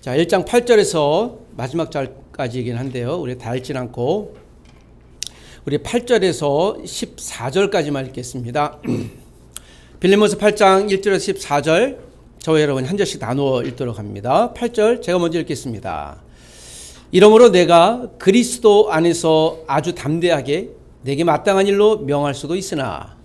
자, 1장 8절에서 마지막 절까지이긴 한데요. 우리 다 읽진 않고 우리 8절에서 14절까지만 읽겠습니다. 빌리모스 8장 1절에서 14절 저와 여러분 한 절씩 나누어 읽도록 합니다. 8절 제가 먼저 읽겠습니다. 이러므로 내가 그리스도 안에서 아주 담대하게 내게 마땅한 일로 명할 수도 있으나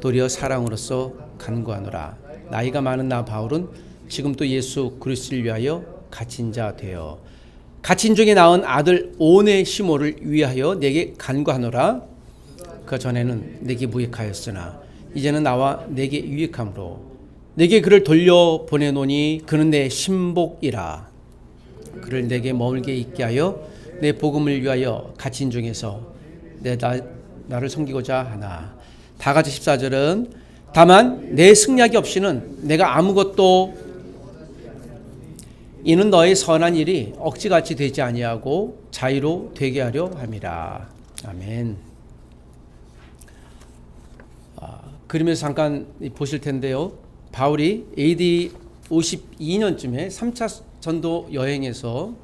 도리어 사랑으로서 간구하노라. 나이가 많은 나 바울은 지금 또 예수 그리스도를 위하여 갇힌 자 되어 갇힌 중에 낳은 아들 오네 시모를 위하여 내게 간구하노라. 그 전에는 내게 무익하였으나 이제는 나와 내게 유익함으로 내게 그를 돌려 보내노니 그는 내 신복이라. 그를 내게 머물게 있게 하여 내 복음을 위하여 갇힌 중에서 내 나, 나를 섬기고자 하나. 다 같이 14절은 다만 내 승략이 없이는 내가 아무것도 이는 너의 선한 일이 억지같이 되지 아니하고 자유로 되게 하려 함이라. 아멘. 아, 그림에서 잠깐 보실 텐데요. 바울이 AD 52년쯤에 3차 전도 여행에서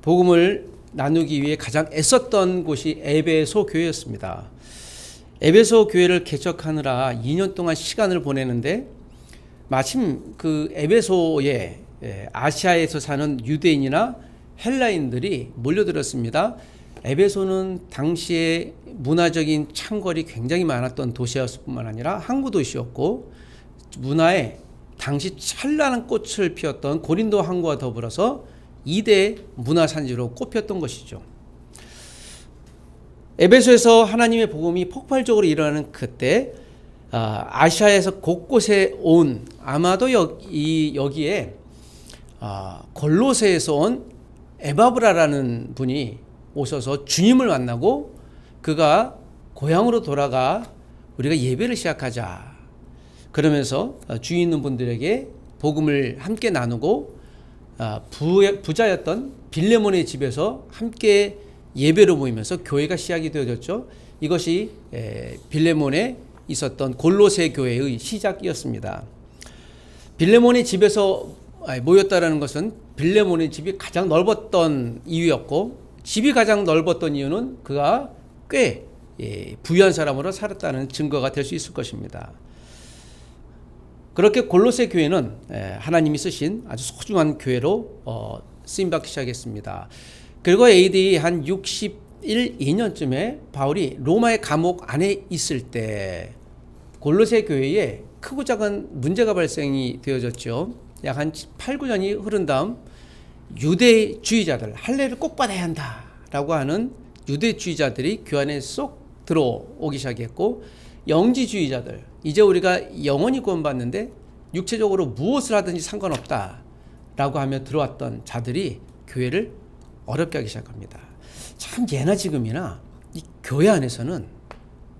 복음을 나누기 위해 가장 애썼던 곳이 에베소 교회였습니다. 에베소 교회를 개척하느라 2년 동안 시간을 보내는데 마침 그 에베소에 예, 아시아에서 사는 유대인이나 헬라인들이 몰려들었습니다. 에베소는 당시에 문화적인 창궐이 굉장히 많았던 도시였을 뿐만 아니라 항구 도시였고 문화에 당시 찬란한 꽃을 피웠던 고린도 항구와 더불어서 2대 문화 산지로 꼽혔던 것이죠. 에베소에서 하나님의 복음이 폭발적으로 일어나는 그때 아, 아시아에서 곳곳에 온 아마도 여기, 여기에 아, 골로새에서 온 에바브라라는 분이 오셔서 주님을 만나고 그가 고향으로 돌아가 우리가 예배를 시작하자. 그러면서 주위 있는 분들에게 복음을 함께 나누고 아, 부자였던 빌레몬의 집에서 함께 예배로 모이면서 교회가 시작이 되어졌죠. 이것이 빌레몬에 있었던 골로새 교회의 시작이었습니다. 빌레몬의 집에서 모였다라는 것은 빌레몬의 집이 가장 넓었던 이유였고 집이 가장 넓었던 이유는 그가 꽤 부유한 사람으로 살았다는 증거가 될 수 있을 것입니다. 그렇게 골로새 교회는 하나님이 쓰신 아주 소중한 교회로 어, 쓰임 받기 시작했습니다. 그리고 AD 한 61, 2년쯤에 바울이 로마의 감옥 안에 있을 때 골로새 교회에 크고 작은 문제가 발생이 되어졌죠. 약 한 8, 9년이 흐른 다음 유대주의자들 할례를 꼭 받아야 한다라고 하는 유대주의자들이 교회 쏙 들어오기 시작했고 영지주의자들 이제 우리가 영원히 구원받는데 육체적으로 무엇을 하든지 상관없다라고 하며 들어왔던 자들이 교회를 어렵게 하기 시작합니다. 참 예나 지금이나 이 교회 안에서는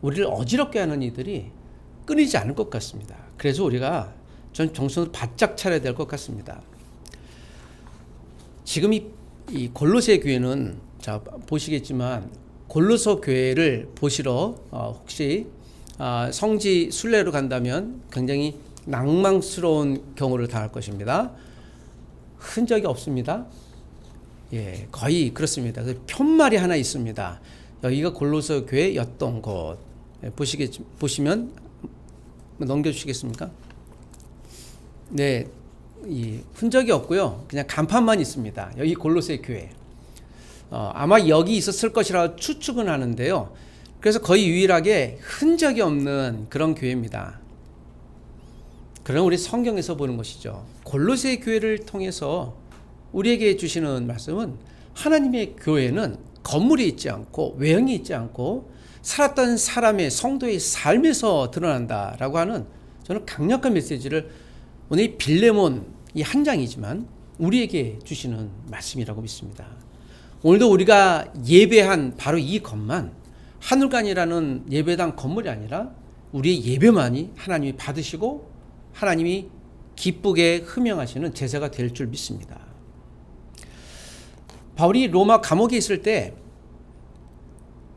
우리를 어지럽게 하는 이들이 끊이지 않을 것 같습니다. 그래서 우리가 전 정신을 바짝 차려야 될 것 같습니다. 지금 이, 이 골로새 교회는 자 보시겠지만 골로서 교회를 보시러 어, 혹시 아, 성지 순례로 간다면 굉장히 낭망스러운 경우를 당할 것입니다. 흔적이 없습니다. 예, 거의 그렇습니다. 그 편말이 하나 있습니다. 여기가 골로서 교회였던 곳. 예, 보시겠 보시면 넘겨주시겠습니까? 네, 이 흔적이 없고요. 그냥 간판만 있습니다. 여기 골로새 교회. 어, 아마 여기 있었을 것이라 추측은 하는데요. 그래서 거의 유일하게 흔적이 없는 그런 교회입니다. 그럼 우리 성경에서 보는 것이죠. 골로새 교회를 통해서 우리에게 주시는 말씀은 하나님의 교회는 건물이 있지 않고 외형이 있지 않고 살았던 사람의 성도의 삶에서 드러난다라고 하는 저는 강력한 메시지를 오늘 빌레몬 이 한 장이지만 우리에게 주시는 말씀이라고 믿습니다. 오늘도 우리가 예배한 바로 이 것만 하늘관이라는 예배당 건물이 아니라 우리의 예배만이 하나님이 받으시고 하나님이 기쁘게 흠명하시는 제사가 될 줄 믿습니다. 바울이 로마 감옥에 있을 때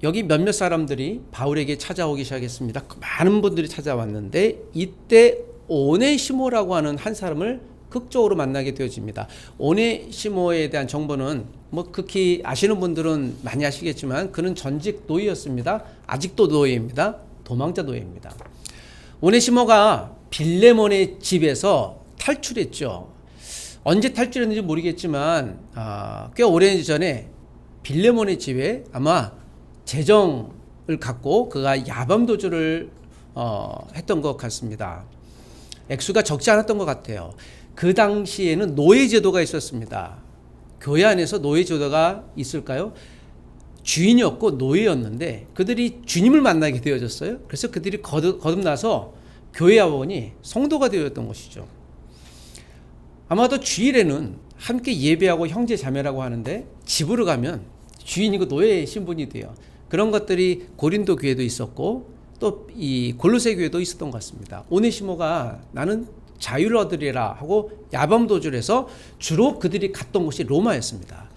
여기 몇몇 사람들이 바울에게 찾아오기 시작했습니다. 많은 분들이 찾아왔는데 이때 오네시모라고 하는 한 사람을 극적으로 만나게 되어집니다. 오네시모에 대한 정보는 뭐 극히 아시는 분들은 많이 아시겠지만 그는 전직 노예였습니다. 아직도 노예입니다. 도망자 노예입니다. 오네시모가 빌레몬의 집에서 탈출했죠. 언제 탈출했는지 모르겠지만 아, 꽤 오랜 전에 빌레몬의 집에 아마 재정을 갖고 그가 야밤 도주를 어, 했던 것 같습니다. 액수가 적지 않았던 것 같아요. 그 당시에는 노예 제도가 있었습니다. 교회 안에서 노예 제도가 있을까요? 주인이었고 노예였는데 그들이 주님을 만나게 되어졌어요. 그래서 그들이 거듭, 거듭나서 교회 아원이 성도가 되었던 것이죠. 아마도 주일에는 함께 예배하고 형제 자매라고 하는데 집으로 가면 주인이고 노예의 신분이 돼요. 그런 것들이 고린도 교회도 있었고 또 이 골로새 교회도 있었던 것 같습니다. 오네시모가 나는 자유를 얻으리라 하고 야밤 도주를 해서 주로 그들이 갔던 곳이 로마였습니다.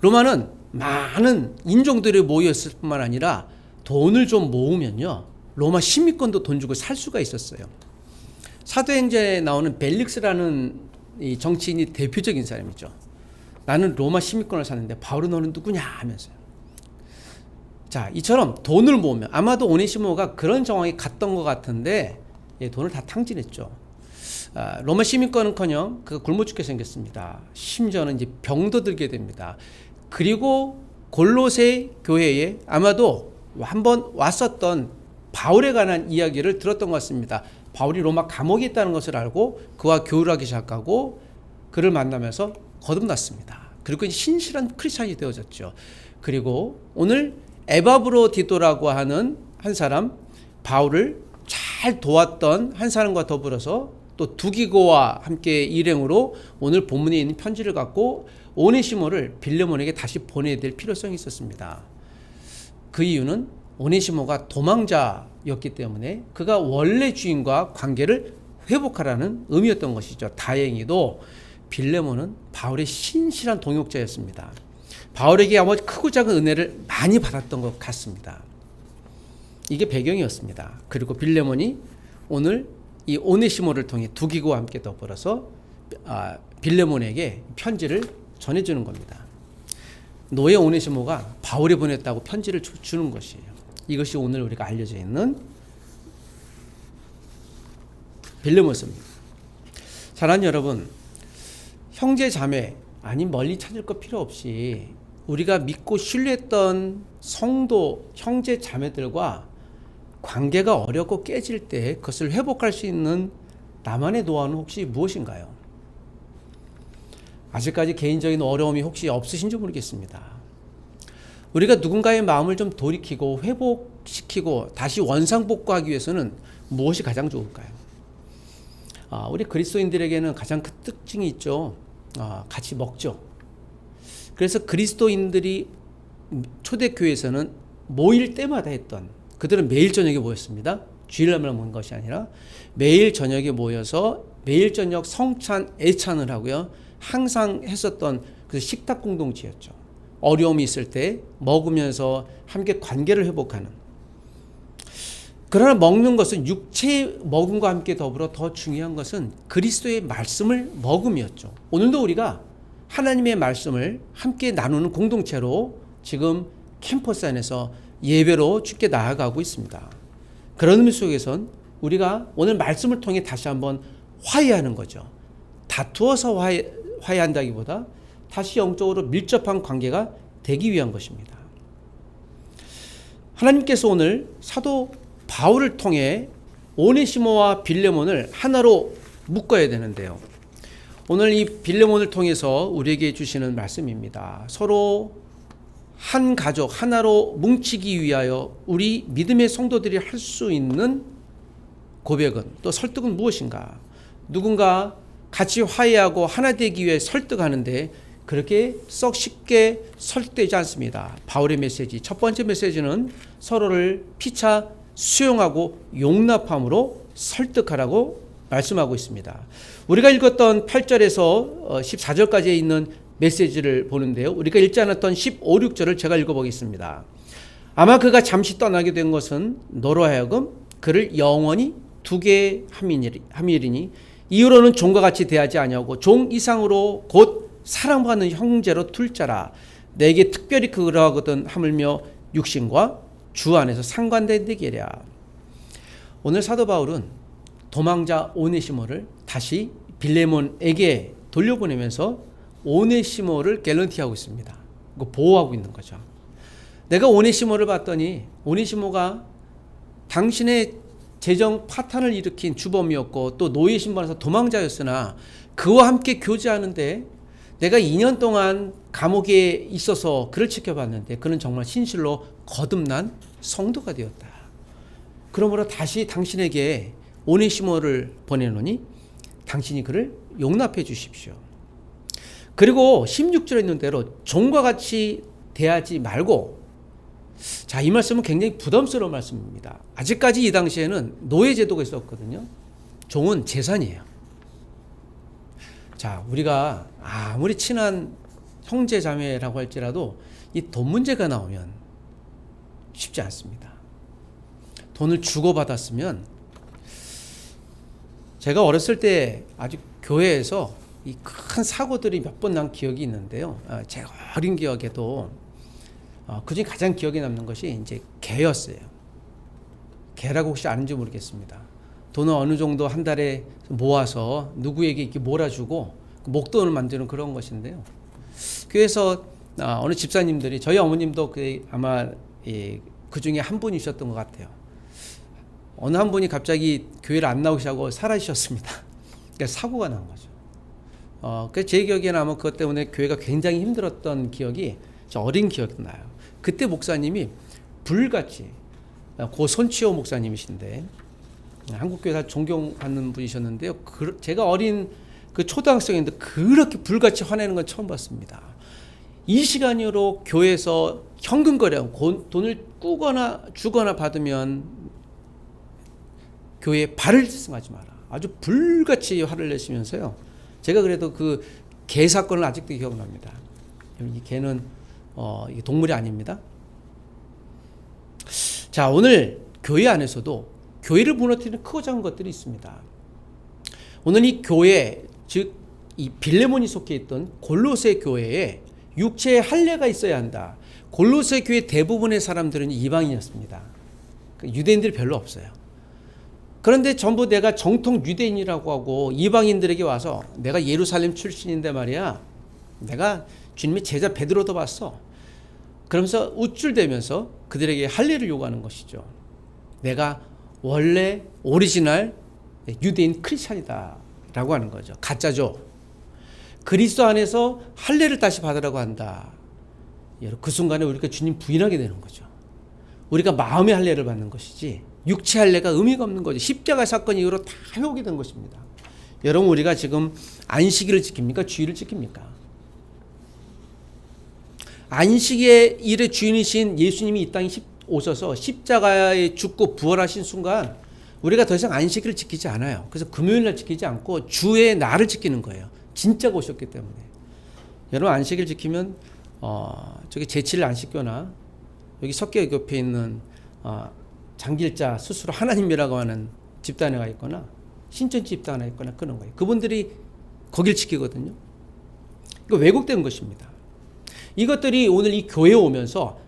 로마는 많은 인종들이 모였을 뿐만 아니라 돈을 좀 모으면요. 로마 시민권도 돈 주고 살 수가 있었어요. 사도행전에 나오는 벨릭스라는 이 정치인이 대표적인 사람이죠. 나는 로마 시민권을 샀는데 바울은 너는 누구냐 하면서요. 자, 이처럼 돈을 모으면 아마도 오네시모가 그런 정황이 갔던 것 같은데 예, 돈을 다 탕진했죠. 아, 로마 시민권은커녕 그 굶어 죽게 생겼습니다. 심지어는 이제 병도 들게 됩니다. 그리고 골로새 교회에 아마도 한번 왔었던 바울에 관한 이야기를 들었던 것 같습니다. 바울이 로마 감옥에 있다는 것을 알고 그와 교류하기 시작하고 그를 만나면서 거듭났습니다. 그리고 신실한 크리스찬이 되어졌죠. 그리고 오늘 에바브로 디도라고 하는 한 사람 바울을 잘 도왔던 한 사람과 더불어서 또 두기고와 함께 일행으로 오늘 본문에 있는 편지를 갖고 오네시모를 빌레몬에게 다시 보내야 될 필요성이 있었습니다. 그 이유는 오네시모가 도망자였기 때문에 그가 원래 주인과 관계를 회복하라는 의미였던 것이죠. 다행히도 빌레몬은 바울의 신실한 동역자였습니다. 바울에게 아마 크고 작은 은혜를 많이 받았던 것 같습니다. 이게 배경이었습니다. 그리고 빌레몬이 오늘 이 오네시모를 통해 두기고와 함께 더불어서 아, 빌레몬에게 편지를 전해주는 겁니다. 노예 오네시모가 바울이 보냈다고 편지를 주, 는 것이에요. 이것이 오늘 우리가 알려져 있는 빌레몬서입니다. 사랑하는 여러분, 형제 자매 아니 멀리 찾을 것 필요 없이 우리가 믿고 신뢰했던 성도 형제 자매들과 관계가 어렵고 깨질 때 그것을 회복할 수 있는 나만의 노하우는 혹시 무엇인가요? 아직까지 개인적인 어려움이 혹시 없으신지 모르겠습니다. 우리가 누군가의 마음을 좀 돌이키고 회복시키고 다시 원상복구하기 위해서는 무엇이 가장 좋을까요? 아, 우리 그리스도인들에게는 가장 큰 특징이 있죠. 아, 같이 먹죠. 그래서 그리스도인들이 초대교회에서는 모일 때마다 했던 그들은 매일 저녁에 모였습니다. 주일날만 모인 것이 아니라 매일 저녁에 모여서 매일 저녁 성찬 애찬을 하고요. 항상 했었던 그 식탁 공동체였죠. 어려움이 있을 때 먹으면서 함께 관계를 회복하는. 그러나 먹는 것은 육체 먹음과 함께 더불어 더 중요한 것은 그리스도의 말씀을 먹음이었죠. 오늘도 우리가 하나님의 말씀을 함께 나누는 공동체로 지금 캠퍼스 안에서 예배로 주께 나아가고 있습니다. 그런 의미 속에선 우리가 오늘 말씀을 통해 다시 한번 화해하는 거죠. 다투어서 화해, 화해한다기보다 다시 영적으로 밀접한 관계가 되기 위한 것입니다. 하나님께서 오늘 사도 바울을 통해 오네시모와 빌레몬을 하나로 묶어야 되는데요. 오늘 이 빌레몬을 통해서 우리에게 주시는 말씀입니다. 서로 한 가족 하나로 뭉치기 위하여 우리 믿음의 성도들이 할 수 있는 고백은 또 설득은 무엇인가? 누군가 같이 화해하고 하나 되기 위해 설득하는데 그렇게 썩 쉽게 설득되지 않습니다. 바울의 메시지 첫 번째 메시지는 서로를 피차 수용하고 용납함으로 설득하라고 말씀하고 있습니다. 우리가 읽었던 8절에서 14절까지 있는 메시지를 보는데요. 우리가 읽지 않았던 15, 16절을 제가 읽어보겠습니다. 아마 그가 잠시 떠나게 된 것은 너로 하여금 그를 영원히 두게 함이니 이후로는 종과 같이 대하지 아니하고 종 이상으로 곧 사랑받는 형제로 둘자라 내게 특별히 그러하거든 하물며 육신과 주 안에서 상관된 되게랴 오늘 사도 바울은 도망자 오네시모를 다시 빌레몬에게 돌려보내면서 오네시모를 갤런티하고 있습니다. 그 보호하고 있는 거죠. 내가 오네시모를 봤더니 오네시모가 당신의 재정 파탄을 일으킨 주범이었고 또 노예 신분에서 도망자였으나 그와 함께 교제하는데 내가 2년 동안 감옥에 있어서 그를 지켜봤는데 그는 정말 신실로 거듭난 성도가 되었다. 그러므로 다시 당신에게 오네시모를 보내노니 당신이 그를 용납해 주십시오. 그리고 16절에 있는 대로 종과 같이 대하지 말고 자, 이 말씀은 굉장히 부담스러운 말씀입니다. 아직까지 이 당시에는 노예 제도가 있었거든요. 종은 재산이에요. 자, 우리가 아무리 친한 형제 자매라고 할지라도 이 돈 문제가 나오면 쉽지 않습니다. 돈을 주고받았으면 제가 어렸을 때 아주 교회에서 이 큰 사고들이 몇 번 난 기억이 있는데요. 아, 제가 어린 기억에도 어, 그중에 가장 기억에 남는 것이 이제 개였어요. 개라고 혹시 아는지 모르겠습니다. 돈을 어느 정도 한 달에 모아서 누구에게 이렇게 몰아주고 목돈을 만드는 그런 것인데요. 그래서 아, 어느 집사님들이 저희 어머님도 그 아마 예, 그 중에 한 분이셨던 것 같아요. 어느 한 분이 갑자기 교회를 안 나오시고 사라지셨습니다. 그러니까 사고가 난 거죠. 어, 그제 기억에는 아마 그것 때문에 교회가 굉장히 힘들었던 기억이 저 어린 기억이 나요. 그때 목사님이 불같이 고 손치호 목사님이신데 한국 교회 다 존경하는 분이셨는데요. 그, 제가 어린 그 초등학생인데 그렇게 불같이 화내는 건 처음 봤습니다. 이 시간으로 교회에서 현금 거래하고 돈을 꾸거나 주거나 받으면 교회에 발을 스승하지 마라. 아주 불같이 화를 내시면서요. 제가 그래도 그 개 사건을 아직도 기억납니다. 이 개는 어, 동물이 아닙니다. 자, 오늘 교회 안에서도 교회를 무너뜨리는 크고 작은 것들이 있습니다. 오늘 이 교회, 즉, 이 빌레몬이 속해 있던 골로새 교회에 육체의 할례가 있어야 한다. 골로새 교회 대부분의 사람들은 이방인이었습니다. 그 유대인들이 별로 없어요. 그런데 전부 내가 정통 유대인이라고 하고 이방인들에게 와서 내가 예루살렘 출신인데 말이야. 내가 주님의 제자 베드로도 봤어. 그러면서 우쭐대면서 그들에게 할례를 요구하는 것이죠. 내가 원래 오리지널 유대인 크리스찬이다라고 하는 거죠. 가짜죠. 그리스도 안에서 할례를 다시 받으라고 한다. 그 순간에 우리가 주님 부인하게 되는 거죠. 우리가 마음의 할례를 받는 것이지 육체 할례가 의미가 없는 거죠. 십자가 사건 이후로 다 회복이 된 것입니다. 여러분 우리가 지금 안식일을 지킵니까? 주일을 지킵니까? 안식의 일의 주인이신 예수님이 이 땅에 오셔서 십자가에 죽고 부활하신 순간 우리가 더 이상 안식일을 지키지 않아요. 그래서 금요일 날 지키지 않고 주의 날을 지키는 거예요. 진짜가 오셨기 때문에. 여러분 안식일 지키면 어, 저기 제칠 안식교나 여기 석계 옆에 있는 어, 장길자 스스로 하나님이라고 하는 집단에 가 있거나 신천 집단에 있거나 그런 거예요. 그분들이 거길 지키거든요. 이거 왜곡된 것입니다. 이것들이 오늘 이 교회에 오면서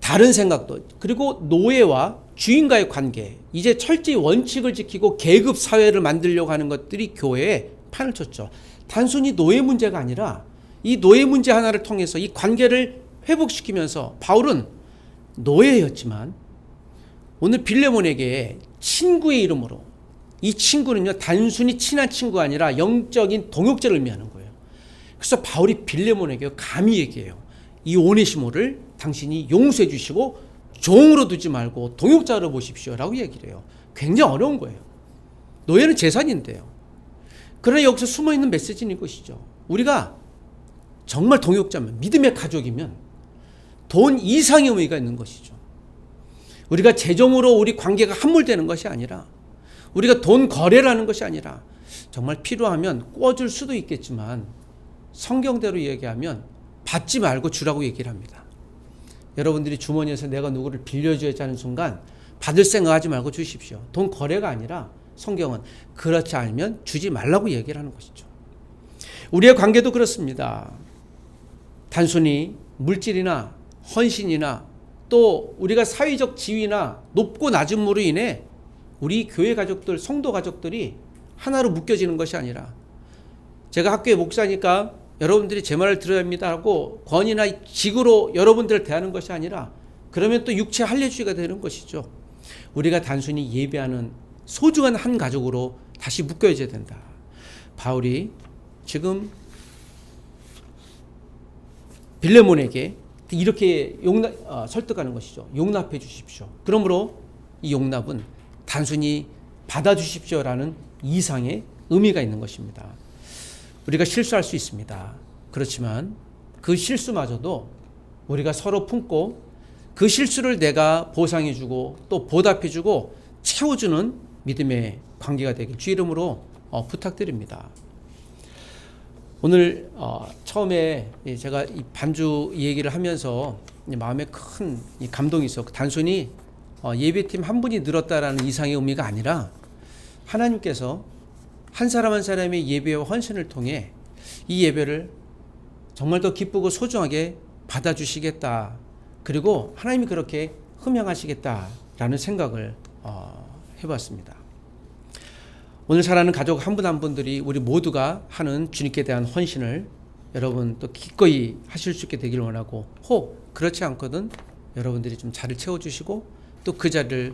다른 생각도 그리고 노예와 주인과의 관계 이제 철저히 원칙을 지키고 계급 사회를 만들려고 하는 것들이 교회에 판을 쳤죠. 단순히 노예 문제가 아니라 이 노예 문제 하나를 통해서 이 관계를 회복시키면서 바울은 노예였지만 오늘 빌레몬에게 친구의 이름으로 이 친구는요 단순히 친한 친구가 아니라 영적인 동역자를 의미하는 거예요. 그래서 바울이 빌레몬에게 감히 얘기해요. 이 오네시모를 당신이 용서해 주시고 종으로 두지 말고 동역자로 보십시오라고 얘기를 해요. 굉장히 어려운 거예요. 노예는 재산인데요. 그러나 여기서 숨어 있는 메시지는 이것이죠. 우리가 정말 동역자면 믿음의 가족이면 돈 이상의 의미가 있는 것이죠. 우리가 재정으로 우리 관계가 함몰되는 것이 아니라 우리가 돈 거래라는 것이 아니라 정말 필요하면 꿔줄 수도 있겠지만 성경대로 얘기하면 받지 말고 주라고 얘기를 합니다. 여러분들이 주머니에서 내가 누구를 빌려줘야 하는 순간 받을 생각하지 말고 주십시오. 돈 거래가 아니라 성경은 그렇지 않으면 주지 말라고 얘기를 하는 것이죠. 우리의 관계도 그렇습니다. 단순히 물질이나 헌신이나 또 우리가 사회적 지위나 높고 낮음으로 인해 우리 교회 가족들, 성도 가족들이 하나로 묶여지는 것이 아니라 제가 학교의 목사니까 여러분들이 제 말을 들어야 합니다 하고 권위나 직으로 여러분들을 대하는 것이 아니라 그러면 또 육체 할례주의가 되는 것이죠. 우리가 단순히 예배하는 소중한 한 가족으로 다시 묶여져야 된다. 바울이 지금 빌레몬에게 이렇게 용납, 어, 설득하는 것이죠. 용납해 주십시오. 그러므로 이 용납은 단순히 받아주십시오라는 이상의 의미가 있는 것입니다. 우리가 실수할 수 있습니다. 그렇지만 그 실수마저도 우리가 서로 품고 그 실수를 내가 보상해주고 또 보답해주고 채워주는 믿음의 관계가 되길 주 이름으로 어, 부탁드립니다. 오늘 어, 처음에 제가 이 반주 얘기를 하면서 마음에 큰 감동이 있어. 단순히 어, 예배팀 한 분이 늘었다라는 이상의 의미가 아니라 하나님께서 한 사람 한 사람의 예배와 헌신을 통해 이 예배를 정말 더 기쁘고 소중하게 받아주시겠다. 그리고 하나님이 그렇게 흠양하시겠다라는 생각을 어, 해봤습니다. 오늘 살아가는 가족 한 분 한 분들이 우리 모두가 하는 주님께 대한 헌신을 여러분 또 기꺼이 하실 수 있게 되기를 원하고 혹 그렇지 않거든 여러분들이 좀 자리를 채워주시고 또 그 자리를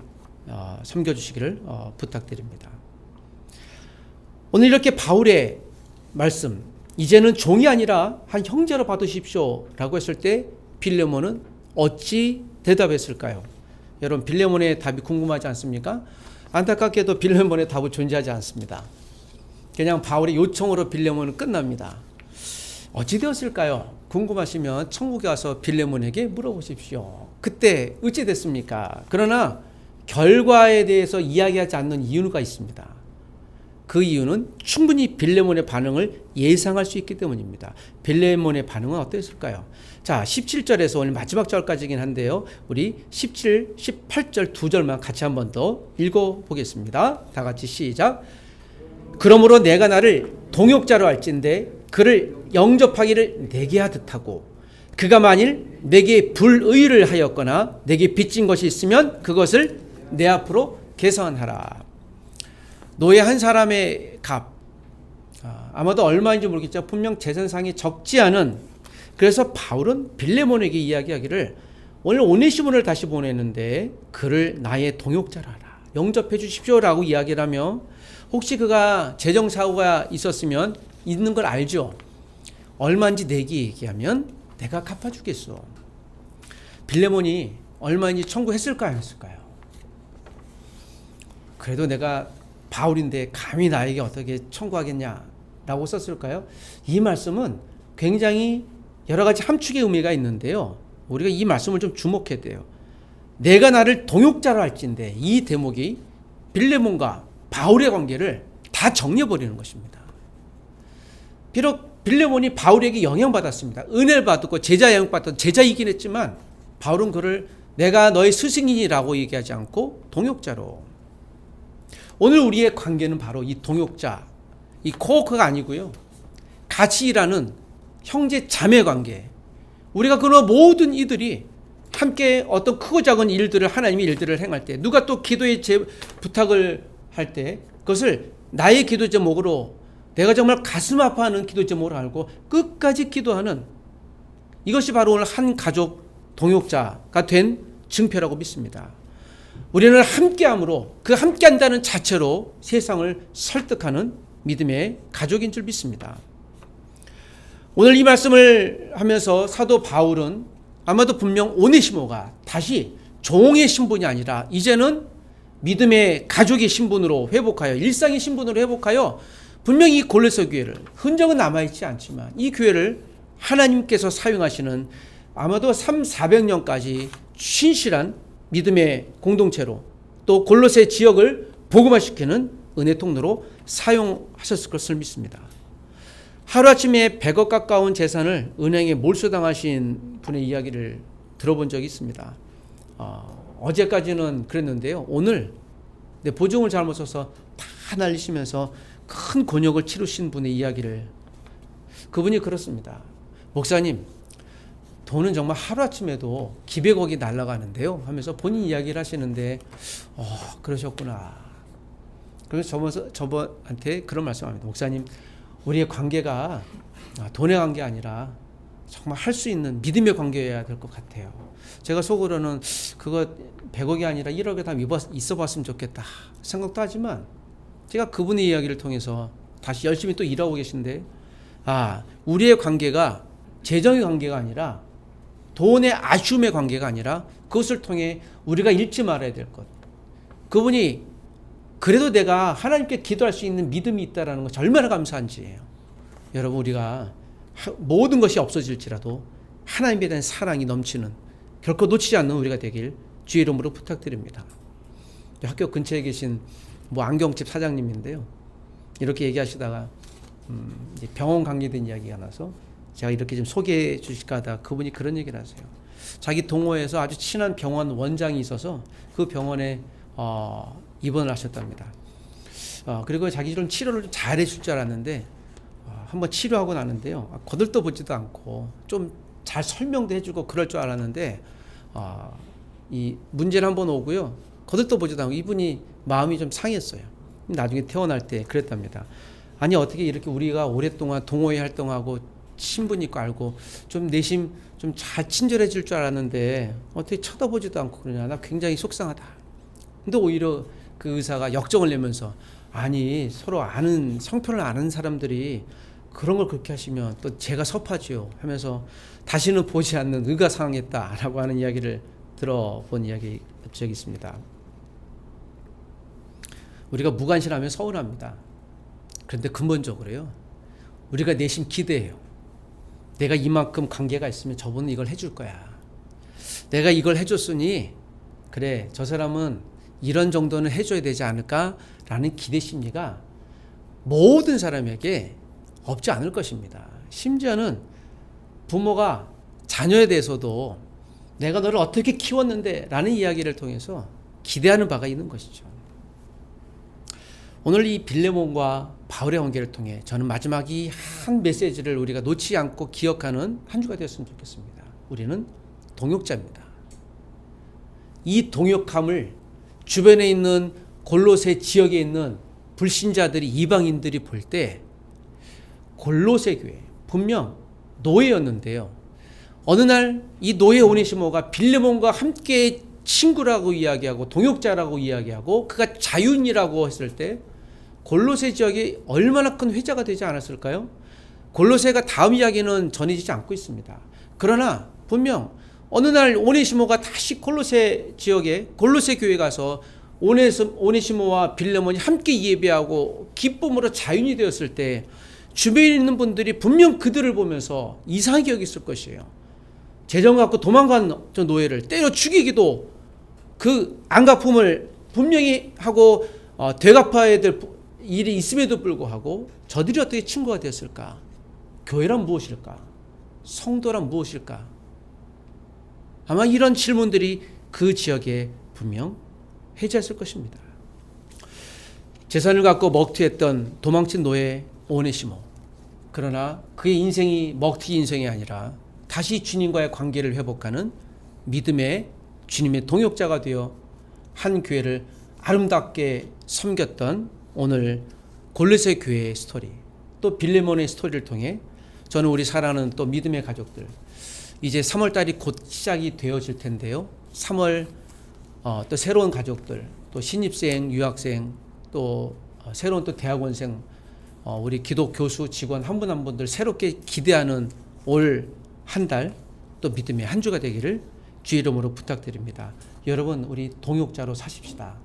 어, 섬겨주시기를 어, 부탁드립니다. 오늘 이렇게 바울의 말씀 이제는 종이 아니라 한 형제로 받으십시오 라고 했을 때 빌레몬은 어찌 대답했을까요? 여러분 빌레몬의 답이 궁금하지 않습니까? 안타깝게도 빌레몬의 답은 존재하지 않습니다. 그냥 바울의 요청으로 빌레몬은 끝납니다. 어찌 되었을까요? 궁금하시면 천국에 와서 빌레몬에게 물어보십시오. 그때 어찌 됐습니까? 그러나 결과에 대해서 이야기하지 않는 이유가 있습니다. 그 이유는 충분히 빌레몬의 반응을 예상할 수 있기 때문입니다. 빌레몬의 반응은 어땠을까요? 자, 17절에서 오늘 마지막 절까지긴 한데요. 우리 17, 18절 두 절만 같이 한 번 더 읽어 보겠습니다. 다 같이 시작. 그러므로 내가 나를 동역자로 할진대 그를 영접하기를 내게 하듯 하고 그가 만일 내게 불의를 하였거나 내게 빚진 것이 있으면 그것을 내 앞으로 개선하라. 노예 한 사람의 값 아, 아마도 얼마인지 모르겠죠. 분명 재산상이 적지 않은 그래서 바울은 빌레몬에게 이야기하기를 오늘 오네시몬을 다시 보내는데 그를 나의 동역자라 하라. 영접해 주십시오라고 이야기를 하며 혹시 그가 재정 사고가 있었으면 있는 걸 알죠. 얼마인지 내기 얘기하면 내가 갚아 주겠어. 빌레몬이 얼마인지 청구했을까요, 안 했을까요? 그래도 내가 바울인데 감히 나에게 어떻게 청구하겠냐라고 썼을까요? 이 말씀은 굉장히 여러 가지 함축의 의미가 있는데요. 우리가 이 말씀을 좀 주목해야 돼요. 내가 나를 동역자로 할진데 이 대목이 빌레몬과 바울의 관계를 다 정리해버리는 것입니다. 비록 빌레몬이 바울에게 영향받았습니다. 은혜를 받았고 제자 영향받던 제자이긴 했지만 바울은 그를 내가 너의 스승이라고 얘기하지 않고 동역자로. 오늘 우리의 관계는 바로 이 동역자, 이 코워커가 아니고요. 같이 일하는 형제 자매 관계. 우리가 그런 모든 이들이 함께 어떤 크고 작은 일들을 하나님의 일들을 행할 때 누가 또 기도의 제 부탁을 할 때 그것을 나의 기도 제목으로 내가 정말 가슴 아파하는 기도 제목으로 알고 끝까지 기도하는 이것이 바로 오늘 한 가족 동역자가 된 증표라고 믿습니다. 우리는 함께함으로 그 함께한다는 자체로 세상을 설득하는 믿음의 가족인 줄 믿습니다. 오늘 이 말씀을 하면서 사도 바울은 아마도 분명 오네시모가 다시 종의 신분이 아니라 이제는 믿음의 가족의 신분으로 회복하여 일상의 신분으로 회복하여 분명히 이 골레서 교회를 흔적은 남아있지 않지만 이 교회를 하나님께서 사용하시는 아마도 3, 400년까지 신실한 믿음의 공동체로 또 골로새 지역을 복음화시키는 은혜 통로로 사용하셨을 것을 믿습니다. 하루아침에 100억 가까운 재산을 은행에 몰수당하신 분의 이야기를 들어본 적이 있습니다. 어, 어제까지는 그랬는데요. 오늘 근데 보증을 잘못 써서 다 날리시면서 큰 곤욕을 치르신 분의 이야기를 그분이 그렇습니다. 목사님, 돈은 정말 하루아침에도 기백억이 날아가는데요. 하면서 본인 이야기를 하시는데, 어, 그러셨구나. 그래서 저번, 저번한테 그런 말씀합니다. 목사님, 우리의 관계가 아, 돈의 관계 아니라 정말 할 수 있는 믿음의 관계여야 될 것 같아요. 제가 속으로는 그거 100억이 아니라 1억에 다 있어 봤으면 좋겠다 생각도 하지만 제가 그분의 이야기를 통해서 다시 열심히 또 일하고 계신데 아, 우리의 관계가 재정의 관계가 아니라 돈의 아쉬움의 관계가 아니라 그것을 통해 우리가 잃지 말아야 될 것. 그분이 그래도 내가 하나님께 기도할 수 있는 믿음이 있다라는 것이 얼마나 감사한지예요. 여러분 우리가 모든 것이 없어질지라도 하나님에 대한 사랑이 넘치는 결코 놓치지 않는 우리가 되길 주의 이름으로 부탁드립니다. 학교 근처에 계신 뭐 안경집 사장님인데요. 이렇게 얘기하시다가 음, 병원 관계된 이야기가 나서 제가 이렇게 좀 소개해 주실까 하다 그분이 그런 얘기를 하세요. 자기 동호회에서 아주 친한 병원 원장이 있어서 그 병원에 어, 입원을 하셨답니다. 어, 그리고 자기 좀 치료를 좀 잘해 줄 줄 알았는데 어, 한번 치료하고 나는데요. 아, 거들떠 보지도 않고 좀 잘 설명도 해주고 그럴 줄 알았는데 어, 이 문제를 한번 오고요. 거들떠 보지도 않고 이분이 마음이 좀 상했어요. 나중에 태어날 때 그랬답니다. 아니 어떻게 이렇게 우리가 오랫동안 동호회 활동하고 친분 있고 알고 좀 내심 좀 잘 친절해질 줄 알았는데 어떻게 쳐다보지도 않고 그러냐 나 굉장히 속상하다. 근데 오히려 그 의사가 역정을 내면서 아니 서로 아는 성편을 아는 사람들이 그런 걸 그렇게 하시면 또 제가 섭하지요 하면서 다시는 보지 않는 의가 상했다라고 하는 이야기를 들어본 이야기 적이 있습니다. 우리가 무관심하면 서운합니다. 그런데 근본적으로요. 우리가 내심 기대해요. 내가 이만큼 관계가 있으면 저분은 이걸 해줄 거야. 내가 이걸 해줬으니 그래 저 사람은 이런 정도는 해줘야 되지 않을까라는 기대 심리가 모든 사람에게 없지 않을 것입니다. 심지어는 부모가 자녀에 대해서도 내가 너를 어떻게 키웠는데 라는 이야기를 통해서 기대하는 바가 있는 것이죠. 오늘 이 빌레몬과 바울의 관계를 통해 저는 마지막 이 한 메시지를 우리가 놓지 않고 기억하는 한 주가 되었으면 좋겠습니다. 우리는 동역자입니다. 이 동역함을 주변에 있는 골로새 지역에 있는 불신자들이 이방인들이 볼 때 골로새 교회 분명 노예였는데요. 어느 날 이 노예 오네시모가 빌레몬과 함께 친구라고 이야기하고 동역자라고 이야기하고 그가 자윤이라고 했을 때 골로새 지역이 얼마나 큰 회자가 되지 않았을까요? 골로새가 다음 이야기는 전해지지 않고 있습니다. 그러나 분명 어느 날 오네시모가 다시 골로새 지역에 골로새 교회 가서 오네시모와 빌레몬이 함께 예배하고 기쁨으로 자윤이 되었을 때 주변에 있는 분들이 분명 그들을 보면서 이상하게 여겼을 것이에요. 재정 갖고 도망간 저 노예를 때려 죽이기도 그 안갚음을 분명히 하고 어, 되갚아야 될 일이 있음에도 불구하고 저들이 어떻게 친구가 되었을까? 교회란 무엇일까? 성도란 무엇일까? 아마 이런 질문들이 그 지역에 분명 해제했을 것입니다. 재산을 갖고 먹튀했던 도망친 노예 오네시모. 그러나 그의 인생이 먹튀 인생이 아니라 다시 주님과의 관계를 회복하는 믿음의 주님의 동역자가 되어 한 교회를 아름답게 섬겼던 오늘 골로새 교회의 스토리 또 빌레몬의 스토리를 통해 저는 우리 사랑하는 또 믿음의 가족들 이제 3월 달이 곧 시작이 되어질 텐데요. 3월 어, 또 새로운 가족들 또 신입생 유학생 또 어, 새로운 또 대학원생 어, 우리 기독 교수 직원 한 분 한 분들 새롭게 기대하는 올 한 달 또 믿음의 한 주가 되기를 주 이름으로 부탁드립니다. 여러분 우리 동역자로 사십시다.